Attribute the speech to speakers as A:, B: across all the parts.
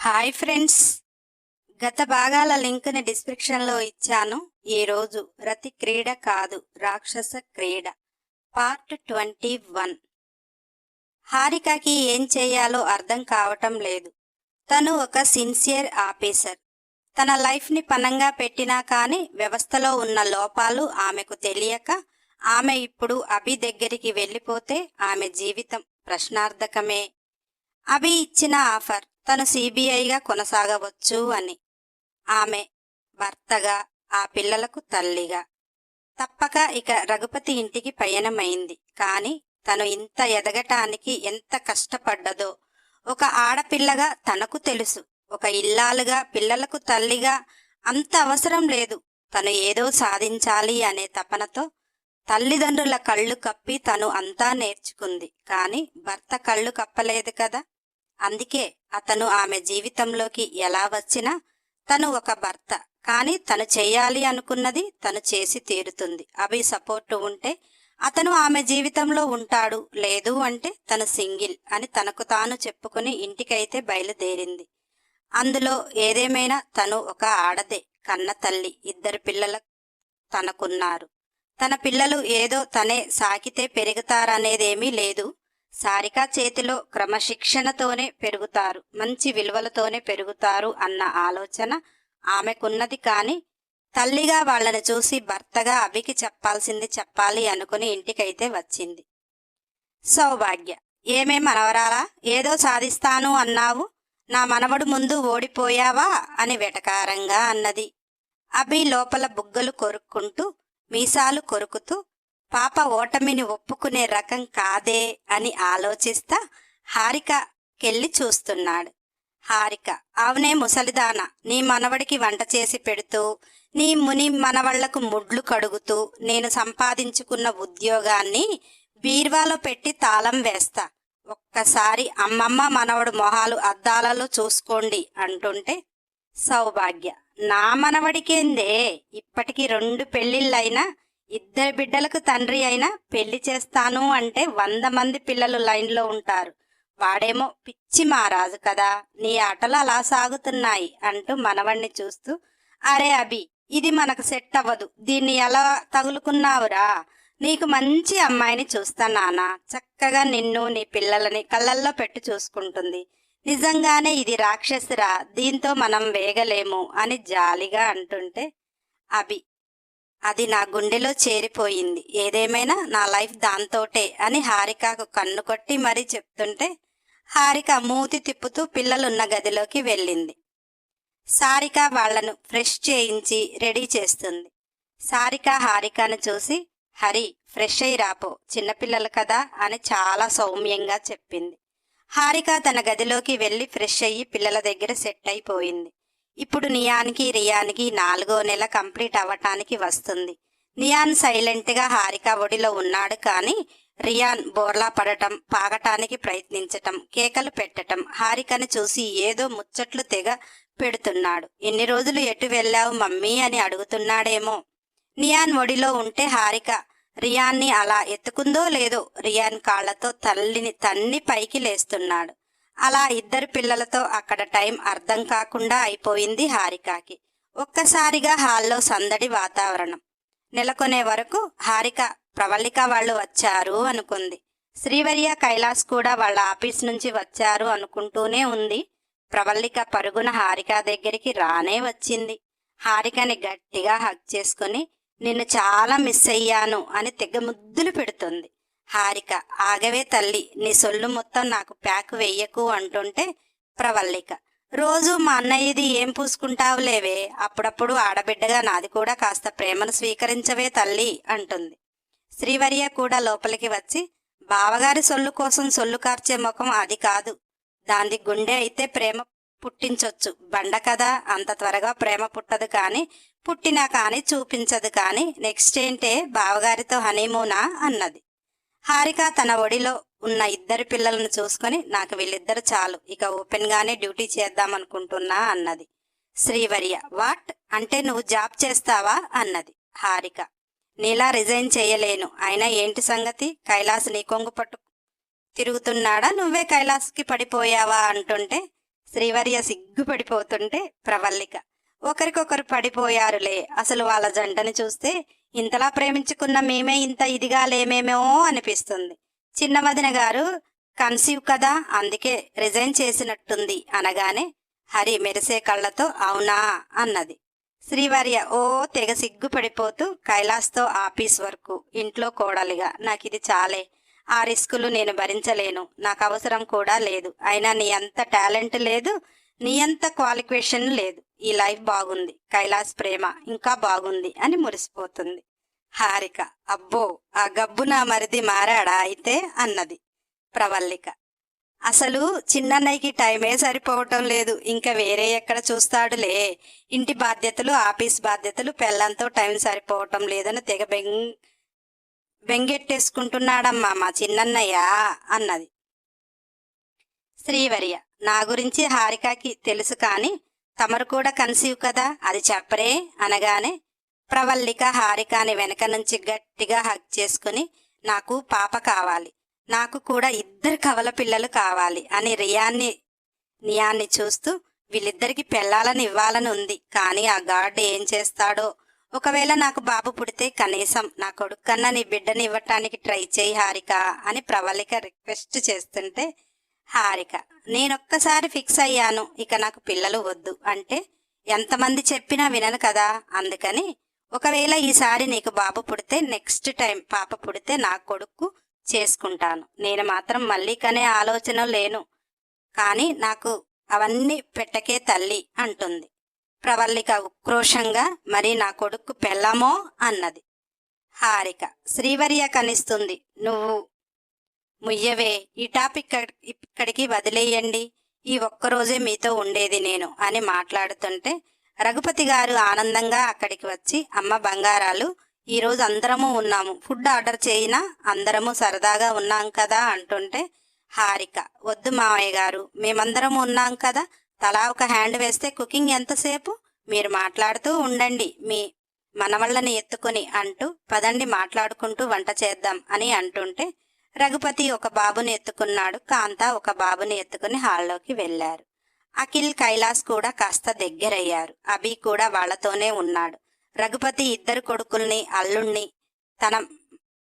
A: Hi friends. గత భాగాల లింక్ని డిస్క్రిప్షన్లో ఇచ్చాను. ఈరోజు రతి క్రీడ కాదు రాక్షస క్రీడ. Part twenty one. హారికకి ఏం చేయాలో అర్థం కావటం లేదు. తను ఒక సిన్సియర్ ఆఫీసర్. తన లైఫ్ని పనంగా పెట్టినా కానీ వ్యవస్థలో ఉన్న లోపాలు ఆమెకు తెలియక ఆమె ఇప్పుడు అభి దగ్గరికి వెళ్ళిపోతే ఆమె జీవితం ప్రశ్నార్థకమే. అభి ఇచ్చిన ఆఫర్. తను సిబిఐగా కొనసాగవచ్చు అని. ఆమె భర్తగా ఆ పిల్లలకు తల్లిగా. తప్పక ఇక రఘుపతి ఇంటికి పయనమైంది. కాని తను ఇంత ఎదగటానికి ఎంత కష్టపడ్డదో ఒక ఆడపిల్లగా తనకు తెలుసు. ఒక ఇల్లాలుగా పిల్లలకు తల్లిగా అంత అవసరం లేదు. తను ఏదో సాధించాలి అనే తపనతో తల్లిదండ్రుల కళ్ళు కప్పి తను అంతా నేర్చుకుంది. కాని భర్త కళ్ళు కప్పలేదు కదా. అందుకే అతను ఆమె జీవితంలోకి ఎలా వచ్చినా తను ఒక భర్త కానీ తను చేయాలి అనుకున్నది తను చేసి తీరుతుంది. అవి సపోర్ట్ ఉంటే అతను ఆమె జీవితంలో ఉంటాడు లేదు అంటే తను సింగిల్ అని తనకు తాను చెప్పుకుని ఇంటికైతే బయలుదేరింది. అందులో ఏదేమైనా తను ఒక ఆడదే కన్న తల్లి ఇద్దరు పిల్లల తనకున్నారు. తన పిల్లలు ఏదో తనే సాకితే పెరుగుతారనేదేమీ లేదు. సారిక చేతిలో క్రమశిక్షణతోనే పెరుగుతారు మంచి విలువలతోనే పెరుగుతారు అన్న ఆలోచన ఆమెకున్నది కాని తల్లిగా వాళ్ళని చూసి భర్తగా అభికి చెప్పాల్సింది చెప్పాలి అనుకుని ఇంటికైతే వచ్చింది. సౌభాగ్య ఏమే మనవరాలా? ఏదో సాధిస్తాను అన్నావు నా మనవడు ముందు ఓడిపోయావా? అని వెటకారంగా అన్నది. అభి లోపల బుగ్గలు కొరుక్కుంటూ మీసాలు కొరుకుతూ పాప ఓటమిని ఒప్పుకునే రకం కాదే అని ఆలోచిస్తా హారికకెళ్ళి చూస్తున్నాడు. హారిక అవునే ముసలిదాన నీ మనవడికి వంట చేసి పెడుతూ నీ ముని మనవళ్ళకు ముడ్లు కడుగుతూ నేను సంపాదించుకున్న ఉద్యోగాన్ని బీర్వాలో పెట్టి తాళం వేస్తా. ఒక్కసారి అమ్మమ్మ మనవడు మొహాలు అద్దాలలో చూసుకోండి అంటుంటే సౌభాగ్య నా మనవడికేందే? ఇప్పటికి రెండు పెళ్ళిళ్ళైనా ఇద్దరు బిడ్డలకు తండ్రి అయినా పెళ్ళి చేస్తాను అంటే వంద మంది పిల్లలు లైన్లో ఉంటారు. వాడేమో పిచ్చి మారాజు కదా నీ ఆటలు అలా సాగుతున్నాయి అంటూ మనవణ్ణి చూస్తూ అరే అభి ఇది మనకు సెట్ అవ్వదు దీన్ని ఎలా తగులుకున్నావురా? నీకు మంచి అమ్మాయిని చూస్తా నాన్న చక్కగా నిన్ను నీ పిల్లలని కళ్ళల్లో పెట్టి చూసుకుంటుంది. నిజంగానే ఇది రాక్షసురా దీంతో మనం వేగలేము అని జాలిగా అంటుంటే అభి అది నా గుండెలో చేరిపోయింది. ఏదేమైనా నా లైఫ్ దాంతోటే అని హారికకు కన్ను కొట్టి మరీ చెప్తుంటే హారిక మూతి తిప్పుతూ పిల్లలున్న గదిలోకి వెళ్ళింది. సారిక వాళ్ళను ఫ్రెష్ చేయించి రెడీ చేస్తుంది. సారిక హారికను చూసి హరి ఫ్రెష్ అయి రాపో చిన్నపిల్లలు కదా అని చాలా సౌమ్యంగా చెప్పింది. హారిక తన గదిలోకి వెళ్ళి ఫ్రెష్ అయ్యి పిల్లల దగ్గర సెట్ అయిపోయింది. ఇప్పుడు నియాన్కి రియాన్కి నాలుగో నెల కంప్లీట్ అవ్వటానికి వస్తుంది. నియాన్ సైలెంట్గా హారిక ఒడిలో ఉన్నాడు కానీ రియాన్ బోర్లా పడటం పాగటానికి ప్రయత్నించటం కేకలు పెట్టటం హారికను చూసి ఏదో ముచ్చట్లు తెగ పెడుతున్నాడు. ఎన్ని రోజులు ఎటు వెళ్ళావు మమ్మీ? అని అడుగుతున్నాడేమో. నియాన్ ఒడిలో ఉంటే హారిక రియాన్ని అలా ఎత్తుకుందో లేదో? రియాన్ కాళ్ళతో తల్లిని తన్ని పైకి లేస్తున్నాడు. అలా ఇద్దరు పిల్లలతో అక్కడ టైం అర్థం కాకుండా అయిపోయింది హారికకి. ఒక్కసారిగా హాల్లో సందడి వాతావరణం. నెలకొనే వరకు హారిక ప్రవళిక వాళ్ళు వచ్చారు అనుకుంది. శ్రీవర్య కైలాస్ కూడా వాళ్ళ ఆఫీస్ నుంచి వచ్చారు అనుకుంటూనే ఉంది. ప్రవళిక పరుగున హారిక దగ్గరికి రానే వచ్చింది. హారికని గట్టిగా హక్ చేసుకుని నిన్ను చాలా మిస్ అయ్యాను అని తెగ ముద్దులు పెడుతుంది. హారిక ఆగవే తల్లి నీ సొల్లు మొత్తం నాకు ప్యాక్ వెయ్యకు అంటుంటే ప్రవల్లిక. రోజు మా అన్నయ్యది ఏం పూసుకుంటావులేవే అప్పుడప్పుడు ఆడబిడ్డగా నాది కూడా కాస్త ప్రేమను స్వీకరించవే తల్లి అంటుంది. శ్రీవర్య కూడా లోపలికి వచ్చి బావగారి సొల్లు కోసం సొల్లు కార్చే ముఖం అది కాదు. దాంది గుండె అయితే ప్రేమ పుట్టించొచ్చు. బండ కదా అంత త్వరగా ప్రేమ పుట్టదు కానీ పుట్టినా కానీ చూపించదు కానీ నెక్స్ట్ ఏంటే బావగారితో హనీమూనా అన్నది. హారిక తన ఒడిలో ఉన్న ఇద్దరు పిల్లలను చూసుకొని నాకు వీళ్ళిద్దరు చాలు ఇక ఓపెన్ గానే డ్యూటీ చేద్దామనుకుంటున్నా అన్నది. శ్రీవర్య వాట్? అంటే నువ్వు జాబ్ చేస్తావా? అన్నది హారిక. నీలా రిజైన్ చేయలేను. అయినా ఏంటి సంగతి? కైలాస్ నీ కొంగు పట్టు తిరుగుతున్నాడా? నువ్వే కైలాస్కి పడిపోయావా? అంటుంటే శ్రీవర్య సిగ్గుపడిపోతుంటే ప్రవల్లిక ఒకరికొకరు పడిపోయారులే. అసలు వాళ్ళ జంటని చూస్తే ఇంతలా ప్రేమించుకున్న మేమే ఇంత ఇదిగా లేమేమో అనిపిస్తుంది. చిన్న వదిన గారు కన్సీవ్ కదా అందుకే రిజైన్ చేసినట్టుంది అనగానే హరి మెరిసే కళ్ళతో అవునా అన్నది. శ్రీవర్య ఓ తెగ సిగ్గుపడిపోతూ కైలాస్తో ఆఫీస్ వరకు ఇంట్లో కోడలిగా నాకు ఇది చాలే. ఆ రిస్కులు నేను భరించలేను. నాకు అవసరం కూడా లేదు. అయినా నీ అంత టాలెంట్ లేదు నీ అంత క్వాలిఫికేషన్ లేదు. ఈ లైఫ్ బాగుంది కైలాస్ ప్రేమ ఇంకా బాగుంది అని మురిసిపోతుంది. హారిక అబ్బో ఆ గబ్బు నా మరిది మారాడా అయితే అన్నది ప్రవల్లిక. అసలు చిన్నన్నయ్యకి టైమే సరిపోవటం లేదు ఇంకా వేరే ఎక్కడ చూస్తాడులే. ఇంటి బాధ్యతలు ఆఫీస్ బాధ్యతలు పెళ్ళంతో టైం సరిపోవటం లేదని తెగ బెంగ్ బెంగెట్టేసుకుంటున్నాడమ్మా మా చిన్నన్నయ్య అన్నది. శ్రీవర్య నా గురించి హారికకి తెలుసు కానీ తమరు కూడా కన్సీవ్ కదా? అది చెప్పరే అనగానే ప్రవల్లిక హారికాని వెనక నుంచి గట్టిగా హక్ చేసుకుని నాకు పాప కావాలి. నాకు కూడా ఇద్దరు కవల పిల్లలు కావాలి అని రియాన్ని నియాన్ని చూస్తూ వీళ్ళిద్దరికి పెళ్ళాలని ఇవ్వాలని ఉంది. కానీ ఆ గాడ్ ఏం చేస్తాడో? ఒకవేళ నాకు బాబు పుడితే కనీసం నా కొడుకు కన్నా నీ బిడ్డని ఇవ్వటానికి ట్రై చేయి హారిక అని ప్రవళిక రిక్వెస్ట్ చేస్తుంటే హారిక నేనొక్కసారి ఫిక్స్ అయ్యాను ఇక నాకు పిల్లలు వద్దు. అంటే ఎంతమంది చెప్పినా వినను కదా? అందుకని ఒకవేళ ఈసారి నీకు బాబు పుడితే నెక్స్ట్ టైం పాప పుడితే నా కొడుకు చేసుకుంటాను. నేను మాత్రం మళ్ళీ కనే ఆలోచన లేను. కానీ నాకు అవన్నీ పెట్టకే తల్లి అంటుంది. ప్రవల్లిక ఉక్రోషంగా మరి నా కొడుకు పెళ్ళమో అన్నది. హారిక శ్రీవర్య కనిస్తుంది. నువ్వు ముయ్యవే ఈ టాపిక్ ఇక్కడికి వదిలేయండి. ఈ ఒక్కరోజే మీతో ఉండేది నేను అని మాట్లాడుతుంటే రఘుపతి గారు ఆనందంగా అక్కడికి వచ్చి అమ్మ బంగారాలు ఈరోజు అందరము ఉన్నాము. ఫుడ్ ఆర్డర్ చేయినా అందరము సరదాగా ఉన్నాం కదా అంటుంటే హారిక వద్దు మావయ్య గారు మేమందరము ఉన్నాం కదా. తలా ఒక హ్యాండ్ వేస్తే కుకింగ్ ఎంతసేపు? మీరు మాట్లాడుతూ ఉండండి. మీ మనవళ్ళని ఎత్తుకుని అంటూ పదండి మాట్లాడుకుంటూ వంట చేద్దాం అని అంటుంటే రఘుపతి ఒక బాబుని ఎత్తుకున్నాడు. కాంత ఒక బాబుని ఎత్తుకుని హాల్లోకి వెళ్ళారు అఖిల్ కైలాస్ కూడా కాస్త దగ్గరయ్యారు. అభి కూడా వాళ్ళతోనే ఉన్నాడు. రఘుపతి ఇద్దరు కొడుకుల్ని అల్లుణ్ణి తన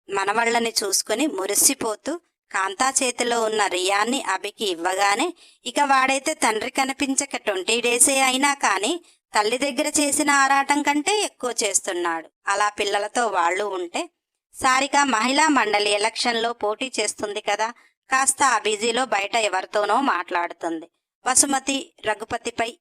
A: మనవళ్ళని చూసుకుని మురిసిపోతూ కాంతా చేతిలో ఉన్న రియాన్ని అభికి ఇవ్వగానే ఇక వాడైతే తండ్రి కనిపించక ట్వంటీ డేసే అయినా కానీ తల్లి దగ్గర చేసిన ఆరాటం కంటే ఎక్కువ చేస్తున్నాడు. అలా పిల్లలతో వాళ్ళు ఉంటే సారిక మహిళా మండలి ఎలక్షన్లో పోటీ చేస్తుంది కదా కాస్త ఆ బిజీలో బయట ఎవరితోనో మాట్లాడుతుంది. వసుమతి రఘుపతిపై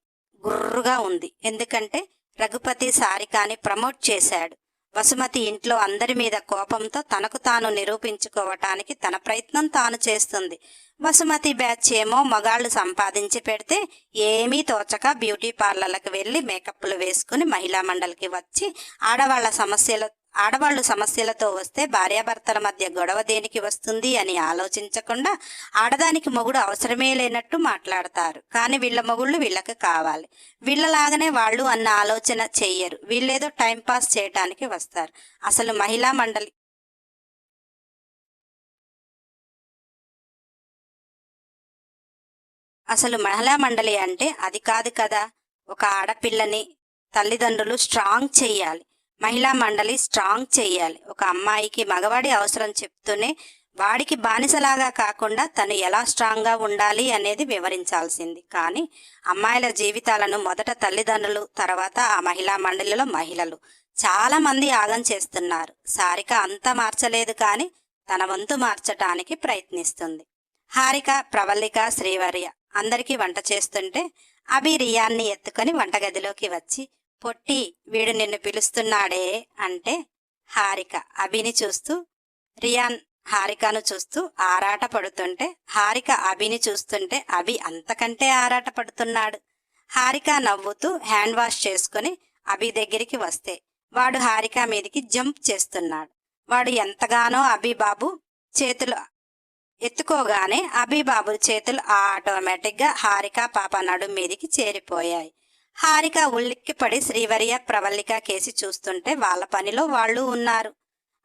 A: గుర్రుగా ఉంది. ఎందుకంటే రఘుపతి సారికాని ప్రమోట్ చేశాడు. వసుమతి ఇంట్లో అందరి మీద కోపంతో తనకు తాను నిరూపించుకోవటానికి తన ప్రయత్నం తాను చేస్తుంది. వసుమతి బ్యాచ్ ఏమో మగాళ్ళు సంపాదించి పెడితే ఏమీ తోచక బ్యూటీ పార్లర్లకు వెళ్ళి మేకప్లు వేసుకుని మహిళా మండలికి వచ్చి ఆడవాళ్ళ సమస్యలు ఆడవాళ్ళు సమస్యలతో వస్తే భార్యాభర్తల మధ్య గొడవ దేనికి వస్తుంది అని ఆలోచించకుండా ఆడదానికి మొగుడు అవసరమే లేనట్టు మాట్లాడతారు. కానీ వీళ్ళ మొగుళ్ళు వీళ్ళకి కావాలి. వీళ్ళలాగానే వాళ్ళు అన్న ఆలోచన చెయ్యరు వీళ్ళేదో టైంపాస్ చేయటానికి వస్తారు. అసలు మహిళా మండలి అసలు మహిళా మండలి అంటే అది కాదు కదా. ఒక ఆడపిల్లని తల్లిదండ్రులు స్ట్రాంగ్ చెయ్యాలి మహిళా మండలి స్ట్రాంగ్ చేయాలి. ఒక అమ్మాయికి మగవాడి అవసరం చెప్తూనే వాడికి బానిసలాగా కాకుండా తను ఎలా స్ట్రాంగ్గా ఉండాలి అనేది వివరించాల్సింది. కానీ అమ్మాయిల జీవితాలను మొదట తల్లిదండ్రులు తర్వాత ఆ మహిళా మండలిలో మహిళలు. చాలా మంది ఆగం చేస్తున్నారు. సారిక అంత మార్చలేదు కానీ తన వంతు మార్చటానికి ప్రయత్నిస్తుంది. హారిక ప్రవల్లిక శ్రీవర్య అందరికీ వంట చేస్తుంటే అభి రియాన్ని ఎత్తుకొని వంటగదిలోకి వచ్చి పొట్టి వీడు నిన్ను పిలుస్తున్నాడే అంటే హారిక అభిని చూస్తూ రియాన్ హారికను చూస్తూ ఆరాట పడుతుంటే హారిక అభిని చూస్తుంటే అభి అంతకంటే ఆరాట పడుతున్నాడు. హారిక నవ్వుతూ హ్యాండ్ వాష్ చేసుకుని అభి దగ్గరికి వస్తే వాడు హారిక మీదికి జంప్ చేస్తున్నాడు. వాడు ఎంతగానో అభిబాబు చేతులు ఎత్తుకోగానే అభిబాబు చేతులు ఆటోమేటిక్గా హారిక పాప నడుం మీదికి చేరిపోయాయి. హారిక ఉల్లిక్కిపడి శ్రీవర్య ప్రవల్లిక కేసి చూస్తుంటే వాళ్ళ పనిలో వాళ్ళు ఉన్నారు.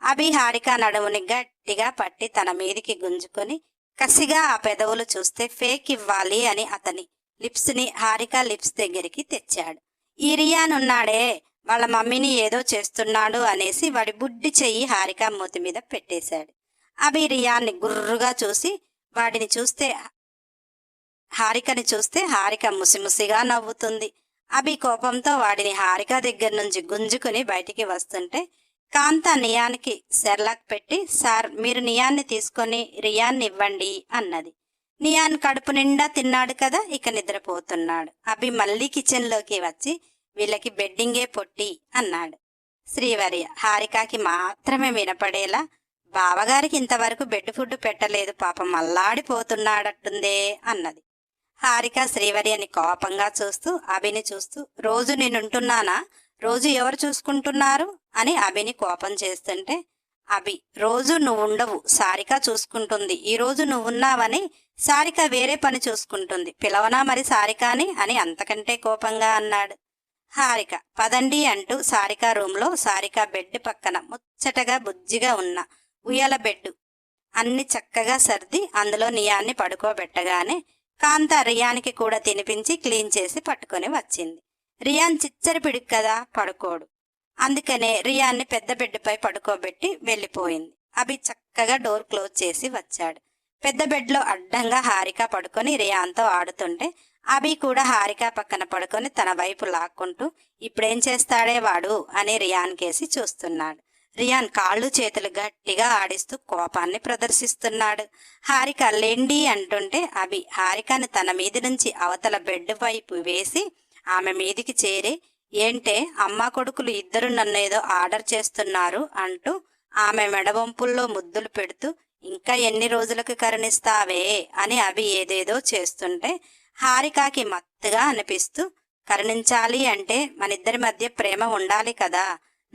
A: అభి హారిక నడుముని గట్టిగా పట్టి తన మీదికి గుంజుకొని కసిగా ఆ పెదవులు చూస్తే ఫేక్ ఇవ్వాలి అని అతని లిప్స్ని హారిక లిప్స్ దగ్గరికి తెచ్చాడు. ఈ రియానున్నాడే వాళ్ళ మమ్మీని ఏదో చేస్తున్నాడు అనేసి వాడి బుడ్డి చెయ్యి హారిక మూతి మీద పెట్టేశాడు. అభి రియాన్ని గుర్రుగా చూసి వాడిని చూస్తే హారికని చూస్తే హారిక ముసిముసిగా నవ్వుతుంది. అభి కోపంతో వాడిని హారిక దగ్గర నుంచి గుంజుకుని బయటికి వస్తుంటే కాంత నియానికి సెర్లాక్ పెట్టి సార్ మీరు నియాన్ని తీసుకొని రియాన్ని ఇవ్వండి అన్నది. నియాన్ కడుపు నిండా తిన్నాడు కదా ఇక నిద్రపోతున్నాడు. అభి మళ్ళీ కిచెన్లోకి వచ్చి వీళ్ళకి బెడ్డింగే పొట్టి అన్నాడు. శ్రీవర్య హారికకి మాత్రమే వినపడేలా బావగారికి ఇంతవరకు బెడ్ ఫుడ్ పెట్టలేదు పాపం అల్లాడిపోతున్నాడట్టుందే అన్నది. హారిక శ్రీవర్యని కోపంగా చూస్తూ అభిని చూస్తూ రోజు నేనుంటున్నానా? రోజు ఎవరు చూసుకుంటున్నారు? అని అభిని కోపం చేస్తుంటే అభి రోజు నువ్వు ఉండవు సారిక చూసుకుంటుంది. ఈరోజు నువ్వున్నావని సారిక వేరే పని చూసుకుంటుంది. పిలవనా మరి సారికాని? అని అంతకంటే కోపంగా అన్నాడు. హారిక పదండి అంటూ సారిక రూంలో సారిక బెడ్ పక్కన ముచ్చటగా బుజ్జిగా ఉన్న ఉయ్యాల బెడ్ అన్ని చక్కగా సర్ది అందులో నియాన్ని పడుకోబెట్టగానే కాంత రియానికి కూడా తినిపించి క్లీన్ చేసి పట్టుకొని వచ్చింది. రియాన్ చిచ్చరి పిడికి కదా పడుకోడు. అందుకనే రియాన్ని పెద్ద బెడ్పై పడుకోబెట్టి వెళ్ళిపోయింది. అభి చక్కగా డోర్ క్లోజ్ చేసి వచ్చాడు. పెద్ద బెడ్లో అడ్డంగా హారిక పడుకొని రియాన్తో ఆడుతుంటే అభి కూడా హారిక పక్కన పడుకొని తన వైపు లాక్కుంటూ ఇప్పుడేం చేస్తాడే వాడు? అని రియాన్ కేసి చూస్తున్నాడు. రియాన్ కాళ్ళు చేతులు గట్టిగా ఆడిస్తూ కోపాన్ని ప్రదర్శిస్తున్నాడు. హారిక లెండి అంటుంటే అభి హారికను తన మీది నుంచి అవతల బెడ్ వైపు వేసి ఆమె మీదికి చేరి ఏంటే అమ్మ కొడుకులు ఇద్దరు నన్ను ఏదో ఆర్డర్ చేస్తున్నారు అంటూ ఆమె మెడవంపుల్లో ముద్దులు పెడుతూ ఇంకా ఎన్ని రోజులకు కరుణిస్తావే అని అభి ఏదేదో చేస్తుంటే హారికాకి మత్తుగా అనిపిస్తూ కరుణించాలి అంటే మనిద్దరి మధ్య ప్రేమ ఉండాలి కదా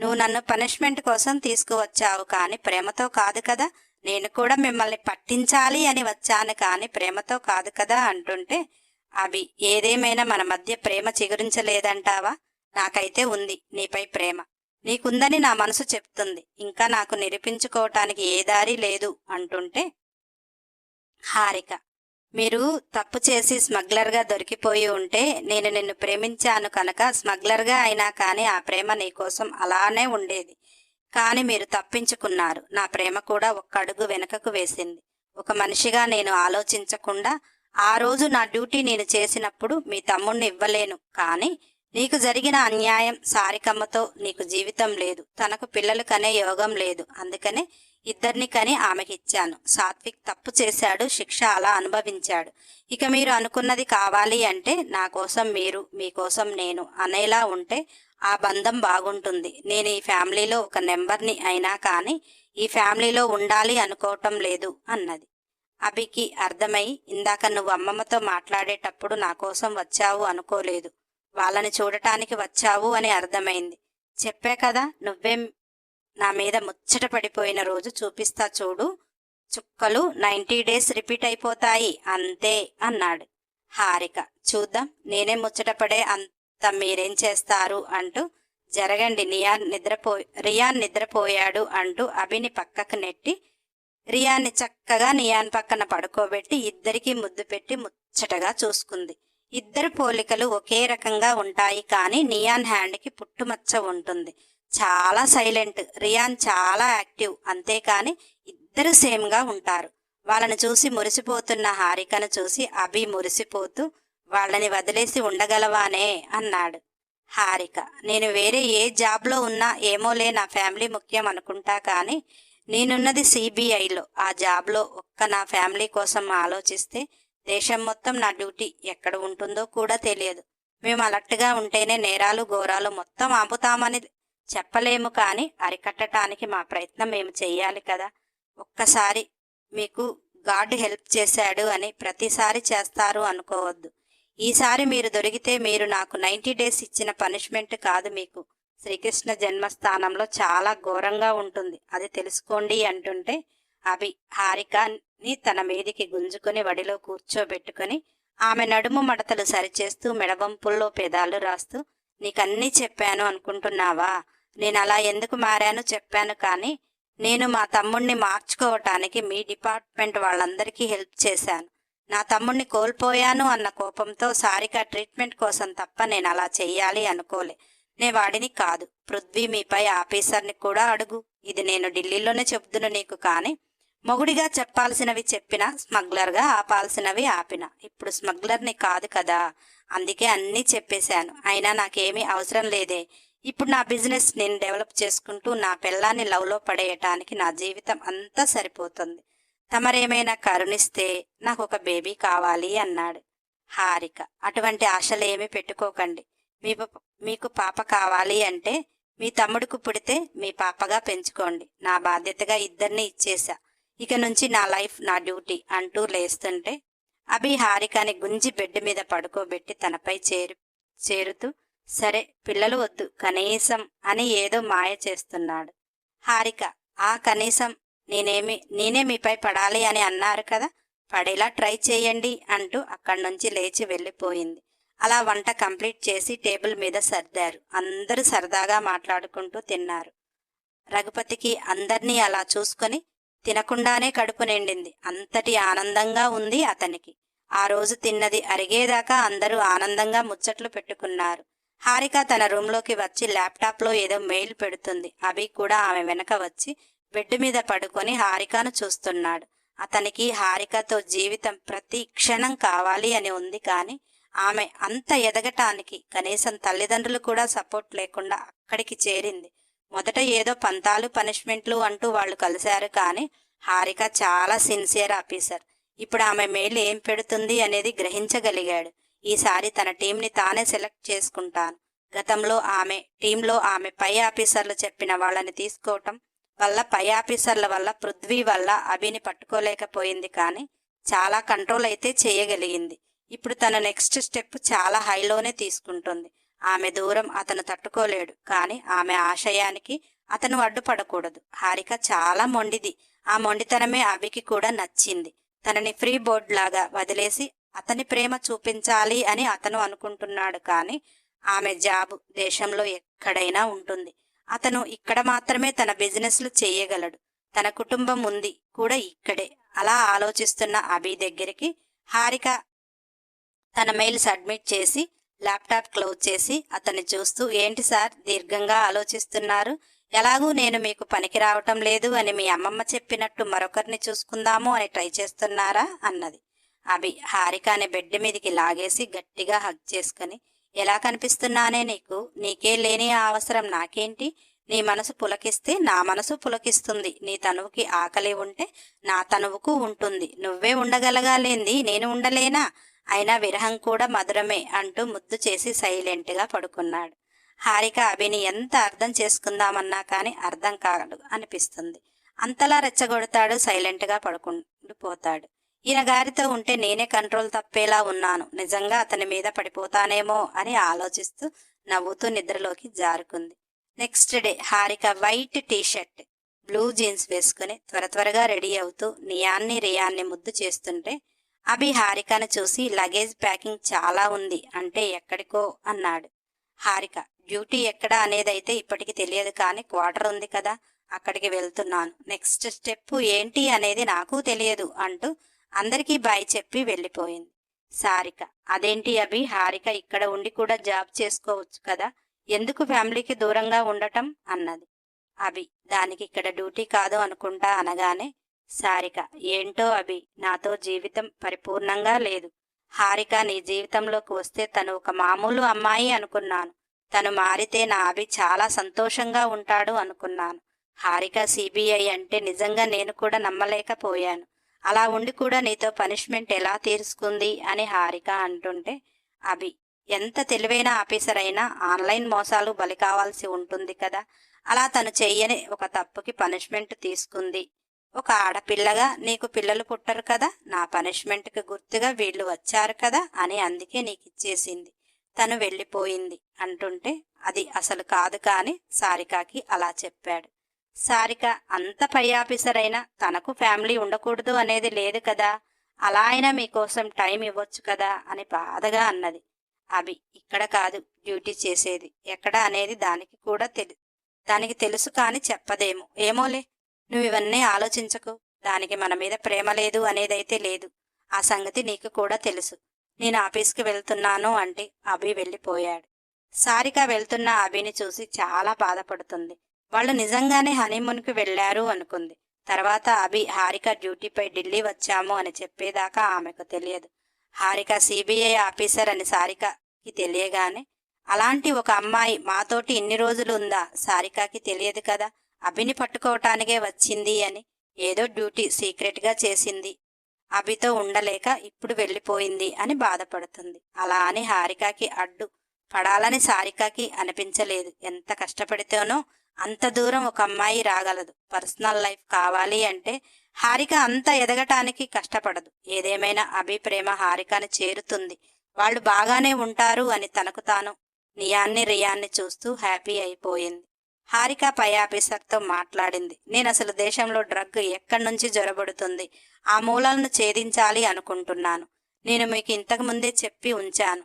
A: నువ్వు నన్ను పనిష్మెంట్ కోసం తీసుకువచ్చావు కానీ ప్రేమతో కాదు కదా. నేను కూడా మిమ్మల్ని పట్టించాలి అని వచ్చాను కానీ ప్రేమతో కాదు కదా అంటుంటే అవి ఏదేమైనా మన మధ్య ప్రేమ చిగురించలేదంటావా? నాకైతే ఉంది నీపై ప్రేమ. నీకుందని నా మనసు చెప్తుంది. ఇంకా నాకు నిరూపించుకోవటానికి ఏ దారి లేదు అంటుంటే హారిక మీరు తప్పు చేసి స్మగ్లర్గా దొరికిపోయి ఉంటే నేను నిన్ను ప్రేమించాను కనుక స్మగ్లర్గా అయినా కానీ ఆ ప్రేమ నీకోసం అలానే ఉండేది. కానీ మీరు తప్పించుకున్నారు. నా ప్రేమ కూడా ఒక్క అడుగు వెనుకకు వేసింది. ఒక మనిషిగా నేను ఆలోచించకుండా ఆ రోజు నా డ్యూటీ నేను చేసినప్పుడు మీ తమ్ముణ్ణి ఇవ్వలేను. కానీ నీకు జరిగిన అన్యాయం సారికమ్మతో నీకు జీవితం లేదు. తనకు పిల్లలు కనే యోగం లేదు. అందుకనే ఇద్దరిని కని ఆమెకిచ్చాను. సాత్విక్ తప్పు చేశాడు శిక్ష అలా అనుభవించాడు. ఇక మీరు అనుకున్నది కావాలి అంటే నా కోసం మీరు మీకోసం నేను అనేలా ఉంటే ఆ బంధం బాగుంటుంది. నేను ఈ ఫ్యామిలీలో ఒక నెంబర్ని అయినా కానీ ఈ ఫ్యామిలీలో ఉండాలి అనుకోవటం లేదు అన్నది. అభికి అర్థమై ఇందాక నువ్వు అమ్మమ్మతో మాట్లాడేటప్పుడు నా కోసం వచ్చావు అనుకోలేదు. వాళ్ళని చూడటానికి వచ్చావు అని అర్థమైంది. చెప్పే కదా నువ్వేం నా మీద ముచ్చట పడిపోయిన రోజు చూపిస్తా చూడు. చుక్కలు నైంటీ డేస్ రిపీట్ అయిపోతాయి. అంతే అన్నాడు. హారిక చూద్దాం నేనే ముచ్చటపడే అంత మీరేం చేస్తారు? అంటూ జరగండి నియాన్ నిద్రపో రియాన్ నిద్రపోయాడు అంటూ అభిని పక్కకు నెట్టి రియాన్ని చక్కగా నియాన్ పక్కన పడుకోబెట్టి ఇద్దరికి ముద్దు పెట్టి ముచ్చటగా చూసుకుంది. ఇద్దరు పోలికలు ఒకే రకంగా ఉంటాయి కానీ నియాన్ హ్యాండ్కి పుట్టుమచ్చ ఉంటుంది. చాలా సైలెంట్. రియాన్ చాలా యాక్టివ్. అంతేకాని ఇద్దరు సేమ్గా ఉంటారు. వాళ్ళని చూసి మురిసిపోతున్న హారికను చూసి అభి మురిసిపోతూ వాళ్ళని వదిలేసి ఉండగలవానే? అన్నాడు హారిక. నేను వేరే ఏ జాబ్లో ఉన్నా ఏమోలే నా ఫ్యామిలీ ముఖ్యం అనుకుంటా కానీ నేనున్నది సిబిఐలో. ఆ జాబ్లో ఒక్క నా ఫ్యామిలీ కోసం ఆలోచిస్తే దేశం మొత్తం నా డ్యూటీ ఎక్కడ ఉంటుందో కూడా తెలియదు. మేము అలర్ట్గా ఉంటేనే నేరాలు ఘోరాలు మొత్తం ఆపుతామని చెప్పలేము కానీ అరికట్టడానికి మా ప్రయత్నం మేము చెయ్యాలి కదా. ఒక్కసారి మీకు గాడ్ హెల్ప్ చేశాడు అని ప్రతిసారి చేస్తారు అనుకోవద్దు. ఈసారి మీరు దొరికితే మీరు నాకు నైంటీ డేస్ ఇచ్చిన పనిష్మెంట్ కాదు మీకు. శ్రీకృష్ణ జన్మస్థానంలో చాలా ఘోరంగా ఉంటుంది. అది తెలుసుకోండి అంటుంటే అభి హారికని తన మీదికి గుంజుకుని వడిలో కూర్చోబెట్టుకుని ఆమె నడుము మడతలు సరిచేస్తూ మెడవంపుల్లో పెదాలు రాస్తూ నీకన్నీ చెప్పాను అనుకుంటున్నావా? నేను అలా ఎందుకు మారాను చెప్పాను కానీ నేను మా తమ్ముణ్ణి మార్చుకోవటానికి మీ డిపార్ట్మెంట్ వాళ్ళందరికీ హెల్ప్ చేశాను. నా తమ్ముణ్ణి కోల్పోయాను అన్న కోపంతో సారిక ట్రీట్మెంట్ కోసం తప్ప నేను అలా చెయ్యాలి అనుకోలే. నే వాడిని కాదు. పృథ్వీ మీపై ఆఫీసర్ని కూడా అడుగు. ఇది నేను ఢిల్లీలోనే చెబుతును నీకు కానీ మొగుడిగా చెప్పాల్సినవి చెప్పిన స్మగ్లర్గా ఆపాల్సినవి ఆపిన. ఇప్పుడు స్మగ్లర్ని కాదు కదా. అందుకే అన్నీ చెప్పేశాను. అయినా నాకేమీ అవసరం లేదే. ఇప్పుడు నా బిజినెస్ నేను డెవలప్ చేసుకుంటూ నా పిల్లాన్ని లవ్లో పడేయటానికి నా జీవితం అంతా సరిపోతుంది. తమరేమైనా కరుణిస్తే నాకు ఒక బేబీ కావాలి అన్నాడు హారిక. అటువంటి ఆశలేమీ పెట్టుకోకండి. మీ మీకు పాప కావాలి అంటే మీ తమ్ముడికి పుడితే మీ పాపగా పెంచుకోండి. నా బాధ్యతగా ఇద్దరిని ఇచ్చేశా. ఇక నుంచి నా లైఫ్ నా డ్యూటీ అంటూ లేస్తుంటే అభి హారికని గుంజి బెడ్ మీద పడుకోబెట్టి తనపై చేరు చేరుతూ సరే పిల్లలు వద్దు కనీసం అని ఏదో మాయ చేస్తున్నాడు. హారిక ఆ కనీసం నేనేమి నేనే మీపై పడాలి అని అన్నారు కదా పడేలా ట్రై చేయండి అంటూ అక్కడి నుంచి లేచి వెళ్ళిపోయింది. అలా వంట కంప్లీట్ చేసి టేబుల్ మీద సర్దారు. అందరూ సరదాగా మాట్లాడుకుంటూ తిన్నారు. రఘుపతికి అందర్నీ అలా చూసుకొని తినకుండానే కడుపు నిండింది. అంతటి ఆనందంగా ఉంది అతనికి. ఆ రోజు తిన్నది అరిగేదాకా అందరూ ఆనందంగా ముచ్చట్లు పెట్టుకున్నారు. హారిక తన రూమ్లోకి వచ్చి ల్యాప్టాప్లో ఏదో మెయిల్ పెడుతుంది. అభి కూడా ఆమె వెనక వచ్చి బెడ్ మీద పడుకొని హారికను చూస్తున్నాడు. అతనికి హారికతో జీవితం ప్రతి క్షణం కావాలి అని ఉంది కానీ ఆమె అంత ఎదగటానికి కనీసం తల్లిదండ్రులు కూడా సపోర్ట్ లేకుండా అక్కడికి చేరింది. మొదట ఏదో పంతాలు పనిష్మెంట్లు అంటూ వాళ్ళు కలిశారు కానీ హారిక చాలా సిన్సియర్ ఆఫీసర్. ఇప్పుడు ఆమె మెయిల్ ఏం పెడుతుంది అనేది గ్రహించగలిగాడు. ఈసారి తన టీంని తానే సెలెక్ట్ చేసుకుంటాను. గతంలో ఆమె టీంలో ఆమె పై ఆఫీసర్లు చెప్పిన వాళ్ళని తీసుకోవటం వల్ల పై ఆఫీసర్ల వల్ల పృథ్వీ వల్ల అభిని పట్టుకోలేకపోయింది కానీ చాలా కంట్రోల్ అయితే చేయగలిగింది. ఇప్పుడు తన నెక్స్ట్ స్టెప్ చాలా హైలోనే తీసుకుంటుంది. ఆమె దూరం అతను తట్టుకోలేడు కానీ ఆమె ఆశయానికి అతను అడ్డుపడకూడదు. హారిక చాలా మొండిది. ఆ మొండితనమే అభికి కూడా నచ్చింది. తనని ఫ్రీ బోర్డ్ లాగా వదిలేసి అతని ప్రేమ చూపించాలి అని అతను అనుకుంటున్నాడు కానీ ఆమె జాబ్ దేశంలో ఎక్కడైనా ఉంటుంది. అతను ఇక్కడ మాత్రమే తన బిజినెస్లు చేయగలడు. తన కుటుంబం ఉంది కూడా ఇక్కడే. అలా ఆలోచిస్తున్న అభి దగ్గరికి హారిక తన మెయిల్ సబ్మిట్ చేసి ల్యాప్టాప్ క్లోజ్ చేసి అతన్ని చూస్తూ ఏంటి సార్ దీర్ఘంగా ఆలోచిస్తున్నారు? ఎలాగూ నేను మీకు పనికి రావటం లేదు అని మీ అమ్మమ్మ చెప్పినట్టు మరొకరిని చూసుకుందాము అని ట్రై చేస్తున్నారా? అన్నది. అభి హారికాని బెడ్ మీదికి లాగేసి గట్టిగా హగ్ చేసుకుని ఎలా కనిపిస్తున్నానే నీకు? నీకే లేని ఆ అవసరం నాకేంటి? నీ మనసు పులకిస్తే నా మనసు పులకిస్తుంది. నీ తనువుకి ఆకలి ఉంటే నా తనువుకు ఉంటుంది. నువ్వే ఉండగలగాలేంది నేను ఉండలేనా? అయినా విరహం కూడా మధురమే అంటూ ముద్దు చేసి సైలెంట్గా పడుకున్నాడు. హారిక అభిని ఎంత అర్థం చేసుకుందామన్నా కానీ అర్థం కాదు అనిపిస్తుంది. అంతలా రెచ్చగొడతాడు సైలెంట్గా పడుకుంటూ పోతాడు ఈయన గారితో ఉంటే నేనే కంట్రోల్ తప్పేలా ఉన్నాను. నిజంగా అతని మీద పడిపోతానేమో అని ఆలోచిస్తూ నవ్వుతూ నిద్రలోకి జారుకుంది. Next day Harika white t shirt blue jeans వేసుకుని త్వర త్వరగా రెడీ అవుతూ నియాన్ని రియాన్ని ముద్దు చేస్తుంటే అభి హారికను చూసి లగేజ్ ప్యాకింగ్ చాలా ఉంది అంటే ఎక్కడికో అన్నాడు. హారిక డ్యూటీ ఎక్కడ అనేదైతే ఇప్పటికి తెలియదు కానీ క్వార్టర్ ఉంది కదా అక్కడికి వెళ్తున్నాను. నెక్స్ట్ స్టెప్ ఏంటి అనేది నాకు తెలియదు అంటూ అందరికీ బాయ్ చెప్పి వెళ్ళిపోయింది. సారిక అదేంటి అభి? హారిక ఇక్కడ ఉండి కూడా జాబ్ చేసుకోవచ్చు కదా? ఎందుకు ఫ్యామిలీకి దూరంగా ఉండటం? అన్నది. అభి దానికి ఇక్కడ డ్యూటీ కాదు అనుకుంటా అనగానే సారిక ఏంటో అభి? నాతో జీవితం పరిపూర్ణంగా లేదు. హారిక నీ జీవితంలోకి వస్తే తను ఒక మామూలు అమ్మాయి అనుకున్నాను. తను మారితే నా అభి చాలా సంతోషంగా ఉంటాడు అనుకున్నాను. హారిక సిబిఐ అంటే నిజంగా నేను కూడా నమ్మలేకపోయాను. అలా ఉండి కూడా నీతో పనిష్మెంట్ ఎలా తీర్చుకుంది అని హారిక అంటుంటే అభి ఎంత తెలివైన ఆఫీసర్ అయినా ఆన్లైన్ మోసాలు బలి కావాల్సి ఉంటుంది కదా. అలా తను చెయ్యని ఒక తప్పుకి పనిష్మెంట్ తీసుకుంది. ఒక ఆడపిల్లగా నీకు పిల్లలు పుట్టరు కదా. నా పనిష్మెంట్కి గుర్తుగా వీళ్ళు వచ్చారు కదా అని అందుకే నీకు ఇచ్చేసింది తను వెళ్ళిపోయింది అంటుంటే అది అసలు కాదు కానీ సారికాకి అలా చెప్పాడు. సారిక అంత పై ఆఫీసర్ అయినా తనకు ఫ్యామిలీ ఉండకూడదు అనేది లేదు కదా. అలా అయినా మీకోసం టైం ఇవ్వచ్చు కదా అని బాధగా అన్నది. అభి ఇక్కడ కాదు డ్యూటీ చేసేది. ఎక్కడ అనేది దానికి కూడా తెలి దానికి తెలుసు కాని చెప్పదేమో. ఏమోలే నువ్వు ఇవన్నీ ఆలోచించకు. దానికి మన మీద ప్రేమ లేదు అనేదైతే లేదు. ఆ సంగతి నీకు కూడా తెలుసు. నేను ఆఫీస్కి వెళ్తున్నాను అంటే అభి వెళ్ళిపోయాడు. సారిక వెళ్తున్న అభిని చూసి చాలా బాధపడుతుంది. వాళ్ళు నిజంగానే హనీమూన్కి వెళ్ళారు అనుకుంది. తర్వాత అభి హారిక డ్యూటీపై ఢిల్లీ వచ్చాము అని చెప్పేదాకా ఆమెకు తెలియదు. హారిక సిబిఐ ఆఫీసర్ అని సారికకి తెలియగానే అలాంటి ఒక అమ్మాయి మాతోటి ఇన్ని రోజులు ఉందా? సారికకి తెలియదు కదా. అభిని పట్టుకోవటానికే వచ్చింది అని ఏదో డ్యూటీ సీక్రెట్గా చేసింది. అభితో ఉండలేక ఇప్పుడు వెళ్ళిపోయింది అని బాధపడుతుంది. అలా అని హారికకి అడ్డు పడాలని సారికకి అనిపించలేదు. ఎంత కష్టపడితేనో అంత దూరం ఒక అమ్మాయి రాగలదు. పర్సనల్ లైఫ్ కావాలి అంటే హారిక అంత ఎదగటానికి కష్టపడదు. ఏదేమైనా అభి ప్రేమ హారికని చేరుతుంది. వాళ్ళు బాగానే ఉంటారు అని తనకు తాను నియాన్ని రియాన్ని చూస్తూ హ్యాపీ అయిపోయింది. హారిక పై ఆఫీసర్తో మాట్లాడింది. నేను అసలు దేశంలో డ్రగ్ ఎక్కడి నుంచి జొరబడుతుంది? ఆ మూలాలను ఛేదించాలి అనుకుంటున్నాను. నేను మీకు ఇంతకు ముందే చెప్పి ఉంచాను.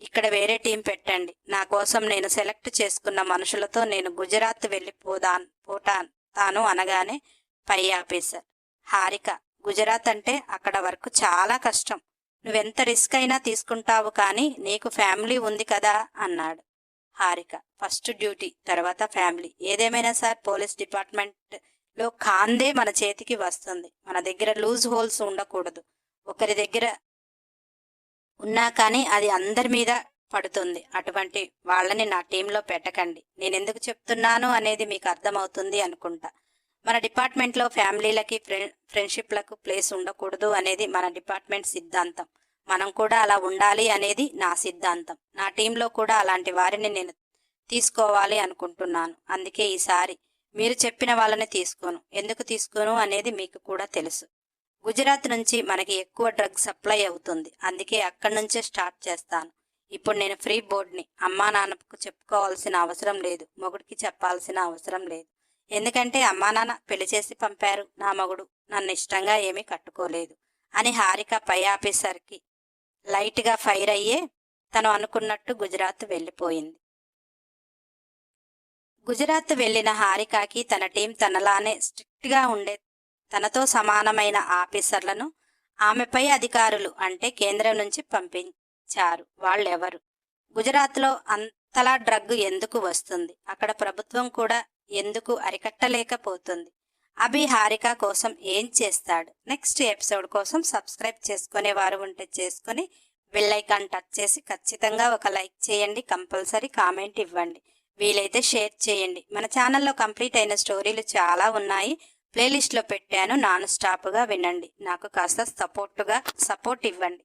A: ఇక్కడ వేరే టీం పెట్టండి. నా కోసం నేను సెలెక్ట్ చేసుకున్న మనుషులతో నేను గుజరాత్ వెళ్ళిపోదాన్ పోటాన్ తాను అనగానే పై ఆఫీసర్. హారిక గుజరాత్ అంటే అక్కడ వరకు చాలా కష్టం. నువ్వెంత రిస్క్ అయినా తీసుకుంటావు కానీ నీకు ఫ్యామిలీ ఉంది కదా అన్నాడు. హారిక ఫస్ట్ డ్యూటీ తర్వాత ఫ్యామిలీ. ఏదేమైనా సార్ పోలీస్ డిపార్ట్మెంట్లో కాందే మన చేతికి వస్తుంది. మన దగ్గర లూజ్ హోల్స్ ఉండకూడదు. ఒకరి దగ్గర ఉన్నా కానీ అది అందరి మీద పడుతుంది. అటువంటి వాళ్ళని నా టీంలో పెట్టకండి. నేను ఎందుకు చెప్తున్నాను అనేది మీకు అర్థమవుతుంది అనుకుంటా. మన డిపార్ట్మెంట్లో ఫ్యామిలీలకి ఫ్రెండ్ ఫ్రెండ్షిప్లకు ప్లేస్ ఉండకూడదు అనేది మన డిపార్ట్మెంట్ సిద్ధాంతం. మనం కూడా అలా ఉండాలి అనేది నా సిద్ధాంతం. నా టీంలో కూడా అలాంటి వారిని నేను తీసుకోవాలి అనుకుంటున్నాను. అందుకే ఈసారి మీరు చెప్పిన వాళ్ళని తీసుకోను. ఎందుకు తీసుకోను అనేది మీకు కూడా తెలుసు. గుజరాత్ నుంచి మనకి ఎక్కువ డ్రగ్ సప్లై అవుతుంది. అందుకే అక్కడి నుంచే స్టార్ట్ చేస్తాను. ఇప్పుడు నేను ఫ్రీ బోర్డ్ని అమ్మా నాన్నకు చెప్పుకోవాల్సిన అవసరం లేదు. మొగుడికి చెప్పాల్సిన అవసరం లేదు. ఎందుకంటే అమ్మా నాన్న పెళ్ళి చేసి పంపారు. నా మొగుడు నన్ను ఇష్టంగా ఏమీ కట్టుకోలేదు అని హారిక పై ఆఫీసర్కి లైట్గా ఫైర్ అయ్యే తను అనుకున్నట్టు గుజరాత్ వెళ్ళిపోయింది. గుజరాత్ వెళ్ళిన హారికకి తన టీం తనలానే స్ట్రిక్ట్గా ఉండే తనతో సమానమైన ఆఫీసర్లను ఆమెపై అధికారులు అంటే కేంద్రం నుంచి పంపించారు. వాళ్ళెవరు? గుజరాత్లో అంతలా డ్రగ్ ఎందుకు వస్తుంది? అక్కడ ప్రభుత్వం కూడా ఎందుకు అరికట్టలేకపోతుంది? అభి హారిక కోసం ఏం చేస్తాడు? నెక్స్ట్ ఎపిసోడ్ కోసం సబ్స్క్రైబ్ చేసుకునే వారు ఉంటే చేసుకుని బెల్ టచ్ చేసి ఖచ్చితంగా ఒక లైక్ చేయండి కంపల్సరీ కామెంట్ ఇవ్వండి. వీలైతే షేర్ చేయండి. మన ఛానల్లో కంప్లీట్ అయిన స్టోరీలు చాలా ఉన్నాయి. ప్లేలిస్ట్లో పెట్టాను నాన్ స్టాప్గా వినండి. నాకు కాస్త సపోర్టుగా సపోర్ట్ ఇవ్వండి.